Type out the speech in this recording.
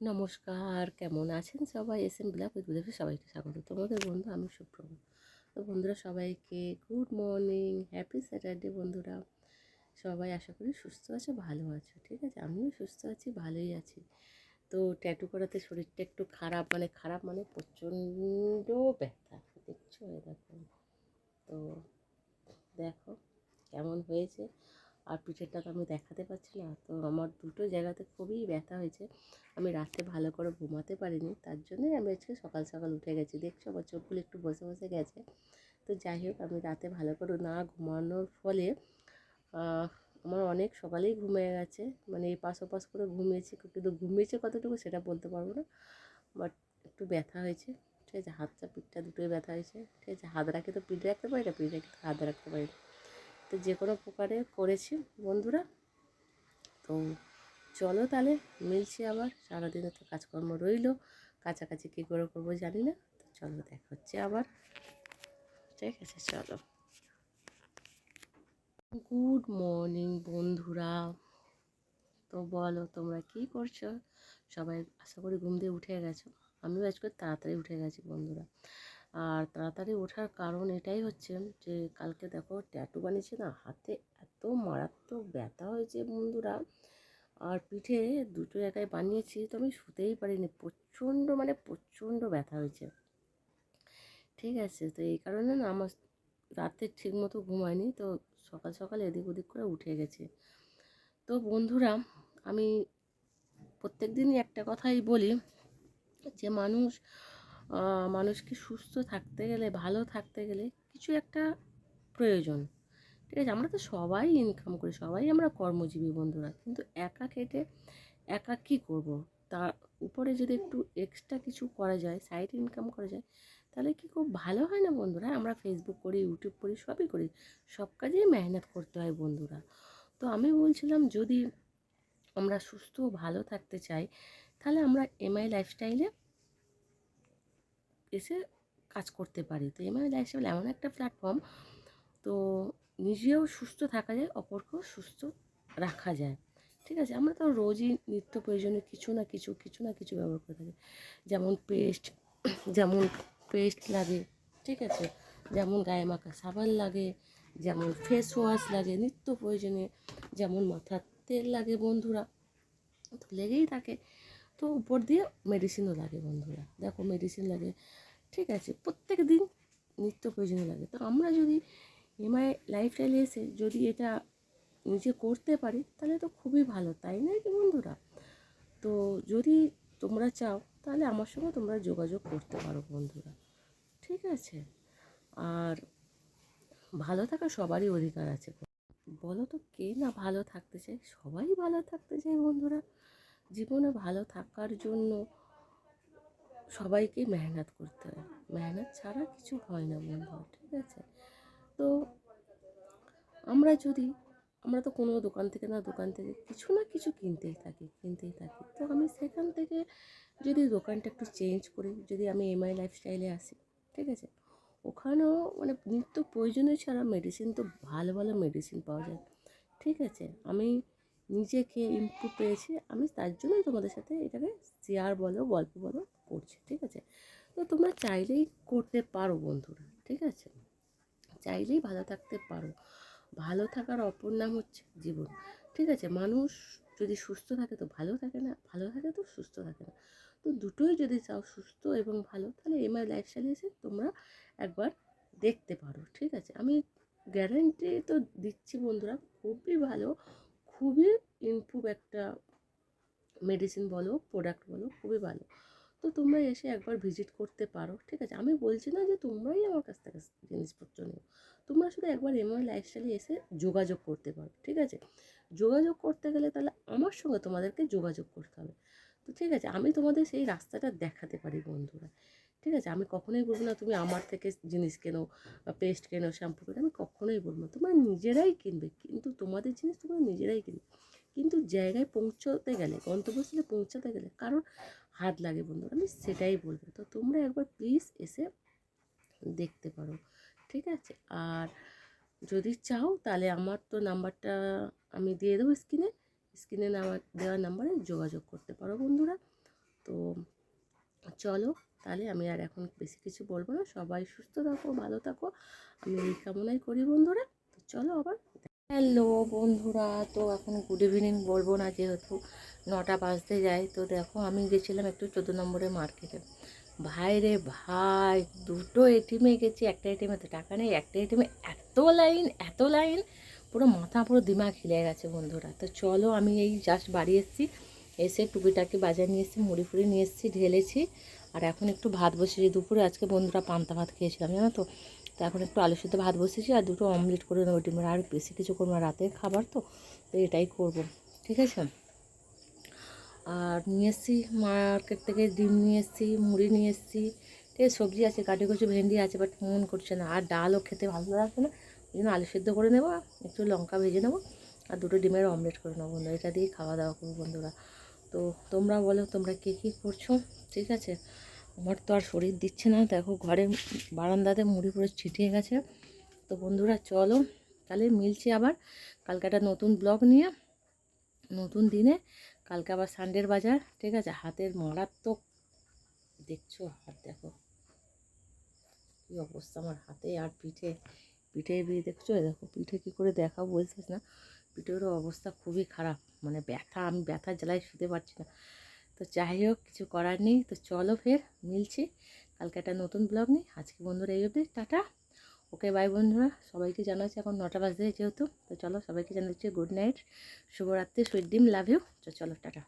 নমস্কার, কেমন আছেন সবাই? এস এম উইথ সবাইকে স্বাগত। তোমাদের বন্ধু আমি সুপ্রভ। তো বন্ধুরা সবাইকে গুড মর্নিং, হ্যাপি স্যাটারডে বন্ধুরা। সবাই আশা করি সুস্থ আছো, ভালো আছো, ঠিক আছে? আমিও সুস্থ আছি, ভালোই আছি। তো ট্যাটু করাতে শরীরটা একটু খারাপ মানে খারাপ মানে প্রচণ্ড ব্যথা, দেখছ? দেখো। তো দেখো, কেমন হয়েছে? আর পিঠেরটা তো আমি দেখাতে পারছি না। তো আমার দুটো জায়গাতে খুবই ব্যথা হয়েছে। আমি রাতে ভালো করে ঘুমাতে পারিনি। তার জন্যই আমি আজকে সকাল সকাল উঠে গেছি। দেখছ আমার চোখগুলো একটু বসে বসে গেছে। তো যাই হোক, আমি রাতে ভালো করে না ঘুমানোর ফলে আমার অনেক সকালেই ঘুমিয়ে গেছে। মানে এই পাশ ওপাশ করে ঘুমিয়েছি। কিন্তু ঘুমিয়েছে কতটুকু সেটা বলতে পারব না। বাট একটু ব্যথা হয়েছে। ঠিক আছে, হাতটা, পিঠটা দুটোই ব্যথা হয়েছে। ঠিক আছে, হাত রাখে তো পিঠ রাখতে পারি না? পিঠ রাখে তো হাত রাখতে পারি না। তো যে কোনো প্রকারে করেছি, বন্ধুরা। তো চলো তাহলে, মিলছি আবার। সারাদিনে তো কাজকর্ম রইল। কাছাকাছি কী করে করব জানি না। তো চলো, দেখা হচ্ছে আবার। ঠিক আছে, চলো। গুড মর্নিং, বন্ধুরা। তো বলো, তোমরা কি করছ? সবাই আশা করি ঘুম দিয়ে উঠে গেছো। আমিও আজকে তাড়াতাড়ি উঠে গেছি, বন্ধুরা। আর তাড়াতাড়ি ওঠার কারণ এটাই হচ্ছে যে কালকে দেখো ট্যাটু বানিয়েছে না, হাতে এত মারাত্মক ব্যথা হয়েছে বন্ধুরা। আর পিঠে দুটো জায়গায় বানিয়েছি, তো আমি শুতেই পারিনি, প্রচণ্ড মানে প্রচণ্ড ব্যথা হয়েছে। ঠিক আছে, তো এই কারণে না আমার রাতে ঠিক মতো ঘুমায়নি, তো সকাল সকাল এদিক ওদিক করে উঠে গেছে। তো বন্ধুরা, আমি প্রত্যেক দিনই একটা কথাই বলি যে মানুষ মানুষকে সুস্থ থাকতে গেলে, ভালো থাকতে গেলে কিছু একটা প্রয়োজন। ঠিক আছে? আমরা তো সবাই ইনকাম করি, সবাই আমরা কর্মজীবী বন্ধুরা। কিন্তু একা খেটে একা কী করব? তার উপরে যদি একটু এক্সট্রা কিছু করা যায় সাইড ইনকাম করা যায়, তাহলে কি খুব ভালো হয় না বন্ধুরা? আমরা ফেসবুক করি ইউটিউব করি, সবই করি। সব কাজেই মেহনত করতে হয় বন্ধুরা। তো আমি বলছিলাম, যদি আমরা সুস্থ ভালো থাকতে চাই, তাহলে আমরা এমআই লাইফস্টাইলে এসে কাজ করতে পারি। তো এমআই লাইফস্টাইল এমন একটা প্ল্যাটফর্ম তো নিজেও সুস্থ থাকা যায়, অপরকেও সুস্থ রাখা যায়। ঠিক আছে? আমরা তো রোজই নিত্য প্রয়োজনে কিছু না কিছু কিছু না কিছু ব্যবহার করে থাকি। যেমন পেস্ট যেমন পেস্ট লাগে, ঠিক আছে? যেমন গায়ে মাখা সাবান লাগে, যেমন ফেস ওয়াশ লাগে, নিত্য প্রয়োজনে যেমন মাথার তেল লাগে বন্ধুরা, তো লেগেই থাকে। তো উপর দিয়ে মেডিসিনও লাগে বন্ধুরা। দেখো মেডিসিন লাগে। ঠিক আছে, প্রত্যেক দিন নিত্য প্রয়োজনীয় লাগে। তো আমরা যদি এমআই লাইফস্টাইলে এসে যদি এটা নিজে করতে পারি, তাহলে তো খুবই ভালো, তাই নয় কি বন্ধুরা? তো যদি তোমরা চাও, তাহলে আমার সঙ্গে তোমরা যোগাযোগ করতে পারো বন্ধুরা। ঠিক আছে? আর ভালো থাকা সবারই অধিকার আছে। বলো তো কে না ভালো থাকতে চায়? সবাই ভালো থাকতে চায় বন্ধুরা। জীবনে ভালো থাকার জন্য সবাইকে মেহনত করতে হয়। মেহনত ছাড়া কিছু হয় না বন্ধুরা ঠিক আছে? তো আমরা যদি, আমরা তো কোনো দোকান থেকে না দোকান থেকে কিছু না কিছু কিনতেই থাকি কিনতেই থাকি। তো আমি সেখান থেকে যদি দোকানটা একটু চেঞ্জ করি, যদি আমি এমআই লাইফস্টাইলে আসি, ঠিক আছে? ওখানেও মানে নিত্য প্রয়োজনীয় ছাড়া মেডিসিন তো ভালো ভালো মেডিসিন পাওয়া যায়, ঠিক আছে? আমি নিজেকে ইমপ্রুভ পেয়েছি, আমি তার জন্যই তোমাদের সাথে এটাকে শেয়ার বলো, গল্প বলো করছি, ঠিক আছে? তো তোমরা চাইলেই করতে পারো বন্ধুরা, ঠিক আছে? চাইলেই ভালো থাকতে পারো। ভালো থাকার অপর নাম হচ্ছে জীবন, ঠিক আছে? মানুষ যদি সুস্থ থাকে তো ভালো থাকে না, ভালো থাকে তো সুস্থ থাকে না। তো দুটোই যদি চাও সুস্থ এবং ভালো, তাহলে এমআই লাইফস্টাইলে এসে তোমরা একবার দেখতে পারো, ঠিক আছে? আমি গ্যারান্টি তো দিচ্ছি বন্ধুরা, খুবই ভালো খুবই ইমপ্রুভ একটা মেডিসিন বলো প্রোডাক্ট বলো, খুবই ভালো। তো তোমরা এসে একবার ভিজিট করতে পারো, ঠিক আছে? আমি বলছি না যে তোমরাই আমার কাছ থেকে জিনিসপত্র নেও। তোমরা শুধু একবার এমআই লাইফস্টাইলে এসে যোগাযোগ করতে পারো, ঠিক আছে? যোগাযোগ করতে গেলে তাহলে আমার সঙ্গে তোমাদেরকে যোগাযোগ করতে হবে। তো ঠিক আছে, আমি তোমাদের সেই রাস্তাটা দেখাতে পারি বন্ধুরা। ঠিক আছে? আমি কখনোই বলব না তুমি আমার থেকে জিনিস কেনো বা পেস্ট কেনো শ্যাম্পু কেনো, আমি কখনোই বলব না। তোমরা নিজেরাই কিনবে, কিন্তু তোমাদের জিনিস তোমরা নিজেরাই কিনবে। কিন্তু জায়গায় পৌঁছতে গেলে, গন্তব্যস্থলে পৌঁছাতে গেলে কারোর হাত লাগে বন্ধুরা, আমি সেটাই বলব। তো তোমরা একবার প্লিজ এসে দেখতে পারো, ঠিক আছে? আর যদি চাও তাহলে আমার তো নাম্বারটা আমি দিয়ে দেবো স্ক্রিনে। স্ক্রিনে নাম্বার দেওয়ার নাম্বারে যোগাযোগ করতে পারো বন্ধুরা। তো চলো তাহলে আমি আর এখন বেশি কিছু বলব না। সবাই সুস্থ থাকো, ভালো থাকো। আমি এই কামনাই করি বন্ধুরা। তো চলো আবার হ্যালো বন্ধুরা, তো এখন গুড ইভিনিং বলব না, যেহেতু নটা বাজতে যায়। তো দেখো আমি গেছিলাম একটু চোদ্দ নম্বরের মার্কেটে ভাই রে ভাই, দুটো এটিএমে গেছি, একটা এটিএমে তো টাকা নেই, একটা এটিএমে এত লাইন এত লাইন পুরো মাথা পুরো দিমাগ খিলে গেছে বন্ধুরা। তো চলো আমি এই জাস্ট বাড়ি এসেছি, এসে টুকিটাকি বাজার নিয়ে এসেছি, মুড়ি ফুড়ি নিয়ে এসেছি, ঢেলেছি। আর এখন একটু ভাত বসিয়েছি। দুপুরে আজকে বন্ধুরা পান্তা ভাত খেয়েছিলাম, জানো তো? তো এখন একটু আলু সিদ্ধ ভাত বসেছি আর দুটো অমলেট করে নেব ডিমের। আর বেশি কিছু করব না, রাতের খাবার তো তো এটাই করব। ঠিক আছে? আর নিয়ে এসেছি মার্কেট থেকে ডিম নিয়ে এসেছি, মুড়ি নিয়ে এসেছি। ঠিক আছে, সবজি আছে কাটি কচু, ভেন্ডি আছে বাট মন করছে না। আর ডালও খেতে ভালো লাগছে না ওই জন্য আলু সিদ্ধ করে নেব, একটু লঙ্কা ভেজে নেব, আর দুটো ডিমের অমলেট করে নেব বন্ধু এটা দিয়ে খাওয়া দাওয়া করব বন্ধুরা। তো তোমরা বলো, তোমরা কে কী করছ? ঠিক আছে? আমার তো আর শরীর দিচ্ছে না। দেখো ঘরে বারান্দাতে মুড়ি পুরো ছিটিয়ে গেছে। তো বন্ধুরা, চলো। তাহলে মিলছি আবার কালকে একটা নতুন ব্লগ নিয়ে, নতুন দিনে। কালকে আবার সানডের বাজার, ঠিক আছে? হাতের মারাত্মক দেখছ? হাত দেখো কী অবস্থা আমার হাতে। আর পিঠে পিঠে বিয়ে দেখছ? দেখো পিঠে কী করে দেখাও বলছিস না? পিঠেরও অবস্থা খুবই খারাপ। মানে ব্যথা, আমি ব্যথা জ্বালায় শুতে পারছি না। তো যাই হোক, কিছু করার নেই। তো চলো ফের মিলছি। কালকে একটা নতুন ব্লগ নেই আজকে বন্ধুরা এই অবধি। টাটা। ওকে বাই বন্ধুরা। সবাইকে জানাচ্ছি এখন নটা বাজে যেহেতু। তো চলো সবাইকে জানাচ্ছি গুড নাইট শুভরাত্রি সুইট ডিম লাভ ইউ তো চলো, টাটা।